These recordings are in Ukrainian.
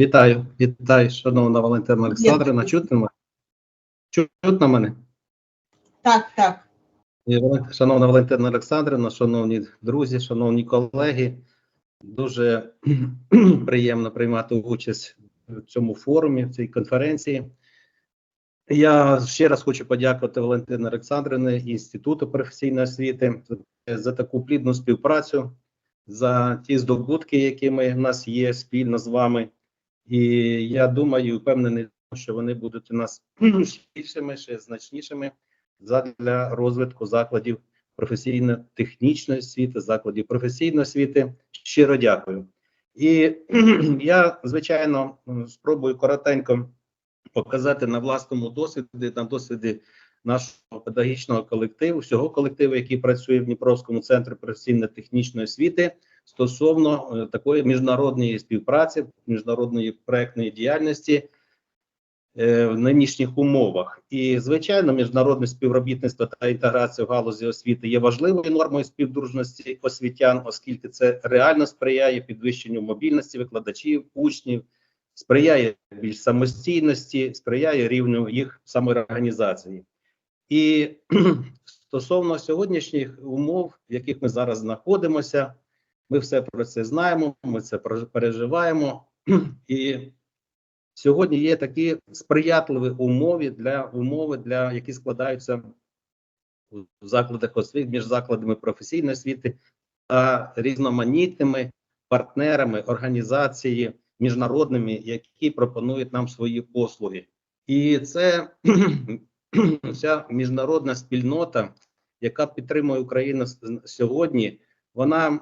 Вітаю, вітаю, шановна Валентина Олександрівна. Чутно мене? Чутно мене? Так, так. Шановна Валентина Олександрівна, шановні друзі, шановні колеги, дуже приємно приймати участь в цьому форумі, в цій конференції. Я ще раз хочу подякувати Валентині Олександрівні і Інституту професійної освіти за таку плідну співпрацю, за ті здобутки, які ми, в нас є спільно з вами. І я думаю, впевнений, що вони будуть у нас більшими, ще значнішими для розвитку закладів професійно-технічної освіти, закладів професійної освіти. Щиро дякую. І я, звичайно, спробую коротенько показати на власному досвіді, на досвіді нашого педагогічного колективу, всього колективу, який працює в Дніпровському центрі професійно-технічної освіти, стосовно е, такої міжнародної співпраці, міжнародної проектної діяльності е, в нинішніх умовах. І, звичайно, міжнародне співробітництво та інтеграція в галузі освіти є важливою нормою співдружності освітян, оскільки це реально сприяє підвищенню мобільності викладачів, учнів, сприяє більш самостійності, сприяє рівню їх самоорганізації. І стосовно сьогоднішніх умов, в яких ми зараз знаходимося, ми все про це знаємо, ми це переживаємо. І сьогодні є такі сприятливі умови для умови, для які складаються в закладах освіти між закладами професійної освіти та різноманітними партнерами організації міжнародними, які пропонують нам свої послуги. І це вся міжнародна спільнота, яка підтримує Україну сьогодні, вона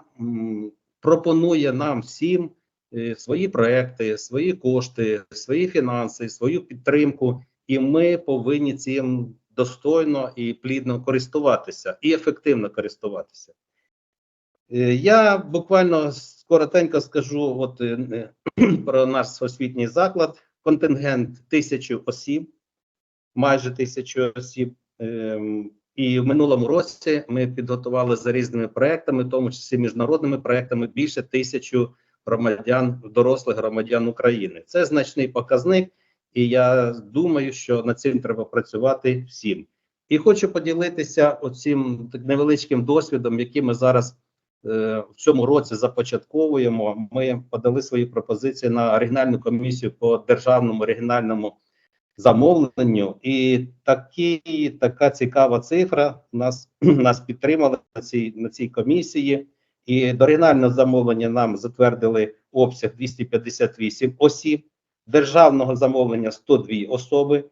пропонує нам всім е, свої проекти, свої кошти, свої фінанси, свою підтримку, і ми повинні цим достойно і плідно користуватися і ефективно користуватися. Е, Я буквально коротенько скажу от, е, про наш освітній заклад. Контингент тисячу осіб, майже тисячу осіб. І в минулому році ми підготували за різними проектами, в тому числі міжнародними проектами, більше тисячу громадян, дорослих громадян України. Це значний показник, і я думаю, що над цим треба працювати всім. І хочу поділитися оцим невеличким досвідом, який ми зараз е, в цьому році започатковуємо. Ми подали свої пропозиції на регіональну комісію по державному регіональному замовленню, і такі, така цікава цифра нас, нас підтримала на цій, на цій комісії. І до замовлення нам затвердили обсяг 258 осіб, державного замовлення 102 особи,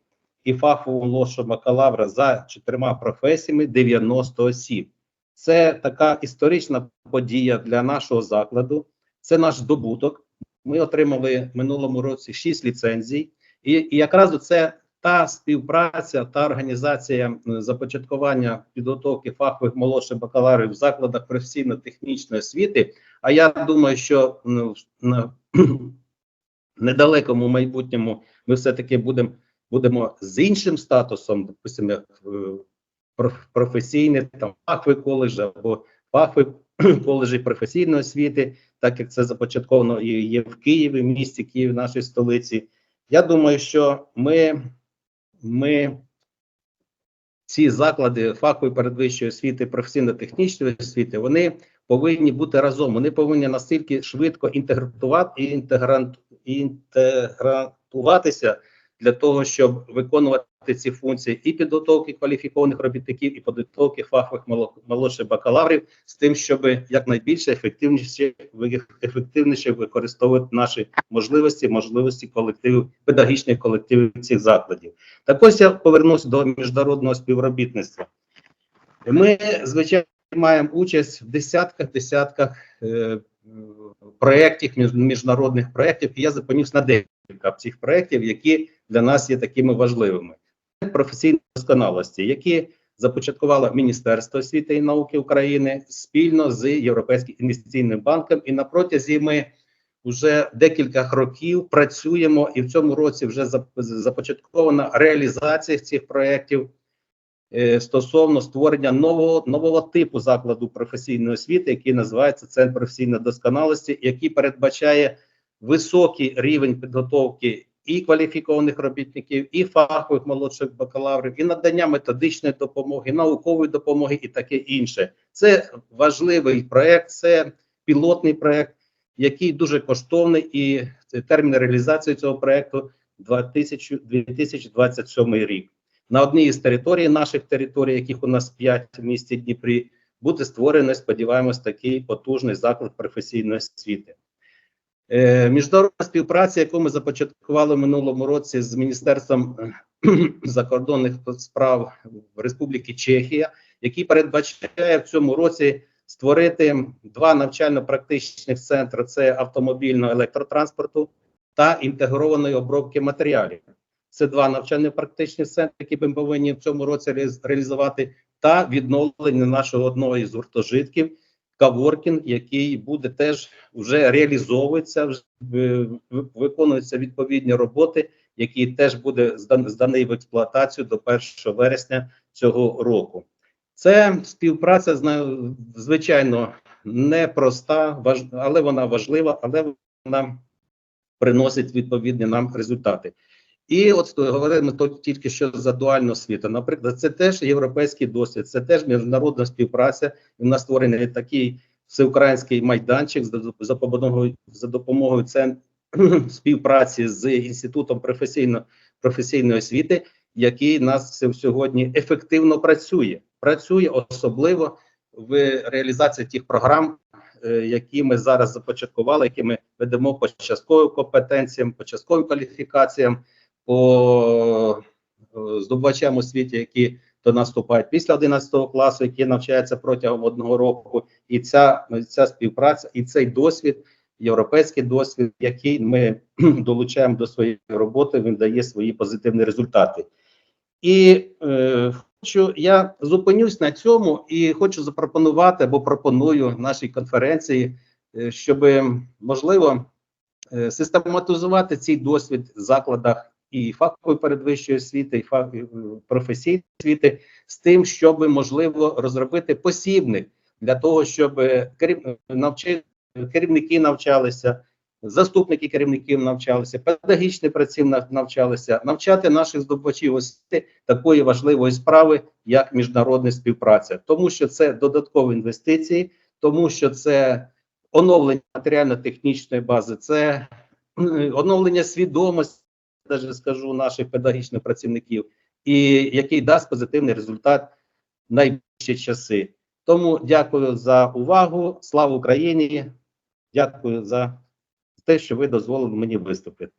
і фахового молодшого бакалавра за чотирма професіями 90 осіб. Це така історична подія для нашого закладу. Це наш здобуток. Ми отримали в минулому році 6 ліцензій, і, і якраз це та співпраця, та організація започаткування підготовки фахових молодших бакалаврів в закладах професійно-технічної освіти. А я думаю, що в- недалекому майбутньому ми все-таки будемо будемо з іншим статусом, допустимо, як е, професійний там фаховий коледж або фаховий коледжі професійної освіти, так як це започатковано і є в Києві, в місті Київ, нашій столиці. Я думаю, що ми, ми ці заклади фахової передвищої освіти, професійно-технічної освіти, вони повинні бути разом. Вони повинні настільки швидко інтегрувати інтегрантуватися для того, щоб виконувати ці функції і підготовки кваліфікованих робітників, і підготовки фахових моло- молодших бакалаврів з тим, щоб якнайбільше ефективніше ефективніше використовувати наші можливості, можливості колективів, педагогічних колективів цих закладів. Так ось я повернуся до міжнародного співробітництва. Ми, звичайно, маємо участь в десятках десятках е, проєктів, між- міжнародних проєктів, і я зупинюсь на декілька цих проєктів, які для нас є такими важливими. Професійної досконалості, які започаткувало Міністерство освіти і науки України спільно з Європейським інвестиційним банком. І на протязі ми вже декілька років працюємо, і в цьому році вже зап- започаткована реалізація цих проєктів е, стосовно створення нового нового типу закладу професійної освіти, який називається Центр професійної досконалості, який передбачає високий рівень підготовки і кваліфікованих робітників, і фахових молодших бакалаврів, і надання методичної допомоги, наукової допомоги і таке інше. Це важливий проект, це пілотний проект, який дуже коштовний, і термін реалізації цього проекту 2000 2027 рік. На одній із територій наших територій, яких у нас 5 в місті Дніпрі, буде створений, сподіваємось, такий потужний заклад професійної освіти. Е, міжнародна співпраця, яку ми започаткували в минулому році з Міністерством закордонних справ Республіки Чехія, який передбачає в цьому році створити два навчально-практичних центри: це автомобільного електротранспорту та інтегрованої обробки матеріалів. Це два навчально-практичні центри, які ми повинні в цьому році реалізувати, та відновлення нашого одного із гуртожитків Каворкін, який буде теж вже реалізовується, вже е, виконуються відповідні роботи, який теж буде здан- зданий в експлуатацію до 1 вересня цього року. Це співпраця звичайно непроста, але вона важлива, але вона приносить відповідні нам результати. І от говоримо тільки що за дуальну освіту. Наприклад, це теж європейський досвід, це теж міжнародна співпраця. І в нас створений такий всеукраїнський майданчик за, допомогою за допомогою цен, співпраці з інститутом професійно професійної освіти, який нас сьогодні ефективно працює. Працює особливо в реалізації тих програм, е, які ми зараз започаткували, які ми ведемо по частковим компетенціям, по частковим кваліфікаціям, по е, здобувачам освіти, які до нас вступають після 11 класу, які навчаються протягом одного року, і ця, ця співпраця, і цей досвід, європейський досвід, який ми долучаємо до своєї роботи, він дає свої позитивні результати. І е, хочу я зупинюсь на цьому і хочу запропонувати або пропоную нашій конференції, е, щоб можливо е, систематизувати цей досвід в закладах і фахової передвищої освіти, і фах, професійної освіти, з тим, щоб можливо розробити посібник для того, щоб е, керів, навчи, керівники навчалися, заступники керівників навчалися, педагогічні працівники навчалися, навчати наших здобувачів освіти такої важливої справи, як міжнародна співпраця, тому що це додаткові інвестиції, тому що це оновлення матеріально-технічної бази, це оновлення свідомості, навіть скажу наших педагогічних працівників, і який дасть позитивний результат в найближчі часи. Тому дякую за увагу. Слава Україні! Дякую за те, що ви дозволили мені виступити.